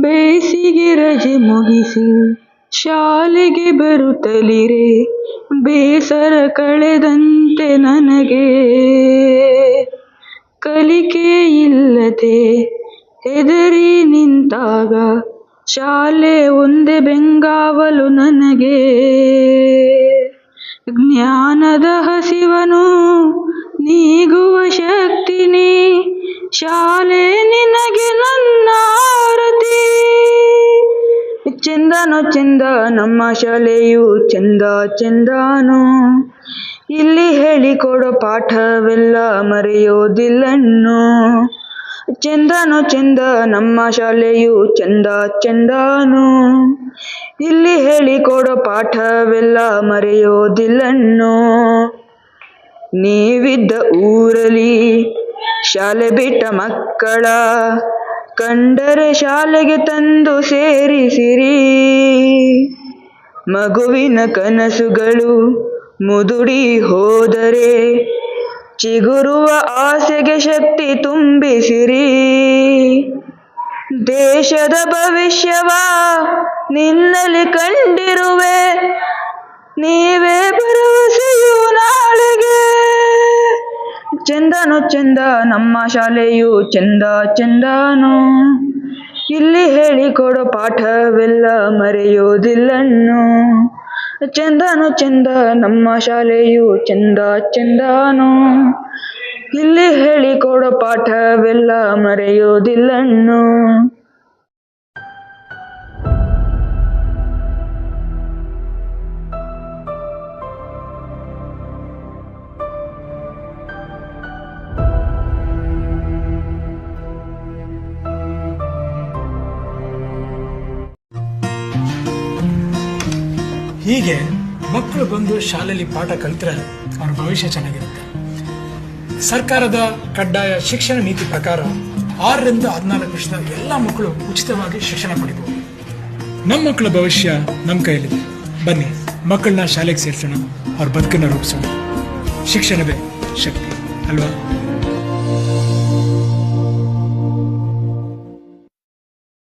ಬೇಸಿಗೆ ರಜೆ ಮುಗಿಸಿ ಶಾಲೆಗೆ ಬರುತ್ತಲಿರೆ? ಬೇಸರ ಕಳೆದಂತೆ ನನಗೆ ಕಲಿಕೆ ಇಲ್ಲದೆ ಹೆದರಿ ನಿಂತಾಗ ಶಾಲೆ ಒಂದೇ ಬೆಂಗಾವಲು ನನಗೆ. ಜ್ಞಾನದ ಹಸಿವನು ನೀಗುವ ಶಕ್ತಿ ನೀ ಶಾಲೆ ಚೆಂದ ನಮ್ಮ ಶಾಲೆಯು ಚೆಂದ ಚೆಂದಾನು. ಇಲ್ಲಿ ಹೇಳಿಕೊಡೋ ಪಾಠವೆಲ್ಲ ಮರೆಯೋದಿಲ್ಲನ್ನು. ಚಂದನು ಚೆಂದ ನಮ್ಮ ಶಾಲೆಯು ಚೆಂದ ಚೆಂದಾನು. ಇಲ್ಲಿ ಹೇಳಿಕೊಡೋ ಪಾಠವೆಲ್ಲ ಮರೆಯೋದಿಲ್ಲನ್ನು. ನೀವಿದ್ದ ಊರಲಿ ಶಾಲೆ ಬಿಟ್ಟ ಮಕ್ಕಳ, ಕಂಡರೆ ಶಾಲೆಗೆ ತಂದು ಸೇರಿಸಿರಿ. ಮಗುವಿನ ಕನಸುಗಳು ಮುದುಡಿ ಹೋದರೆ ಚಿಗುರುವ ಆಸೆಗೆ ಶಕ್ತಿ ತುಂಬಿಸಿರಿ. ದೇಶದ ಭವಿಷ್ಯವ ನಿನ್ನಲ್ಲಿ ಕಂಡಿರುವೆ, ನೀವೇ ಭರವಸೆಯು ನಾಳೆಗೆ. ಚಂದನು ಚಂದ, ನಮ್ಮ ಶಾಲೆಯು ಚಂದ ಚೆಂದಾನು. ಹೇಳಿಕೊಡೋ ಪಾಠವೆಲ್ಲ ಮರೆಯೋದಿಲ್ಲನ್ನು ಚಂದನು ಚೆಂದ ನಮ್ಮ ಶಾಲೆಯು ಚೆಂದ ಚೆಂದಾನು. ಇಲ್ಲಿ ಹೇಳಿಕೊಡೋ ಪಾಠವೆಲ್ಲ ಮರೆಯೋದಿಲ್ಲನ್ನು ಹೀಗೆ ಮಕ್ಕಳು ಬಂದು ಶಾಲೆಯಲ್ಲಿ ಪಾಠ ಕಲಿತರೆ ಅವ್ರ ಭವಿಷ್ಯ ಚೆನ್ನಾಗಿರುತ್ತೆ. ಸರ್ಕಾರದ ಕಡ್ಡಾಯ ಶಿಕ್ಷಣ ನೀತಿ ಪ್ರಕಾರ ಆರರಿಂದ ಹದಿನಾಲ್ಕು ವರ್ಷದ ಎಲ್ಲ ಮಕ್ಕಳು ಉಚಿತವಾಗಿ ಶಿಕ್ಷಣ ಪಡಿಬಹುದು. ನಮ್ಮ ಮಕ್ಕಳ ಭವಿಷ್ಯ ನಮ್ಮ ಕೈಯಲ್ಲಿದೆ. ಬನ್ನಿ, ಮಕ್ಕಳನ್ನ ಶಾಲೆಗೆ ಸೇರಿಸೋಣ, ಅವ್ರ ಬದುಕನ್ನ ರೂಪಿಸೋಣ. ಶಿಕ್ಷಣವೇ ಶಕ್ತಿ, ಅಲ್ವಾ?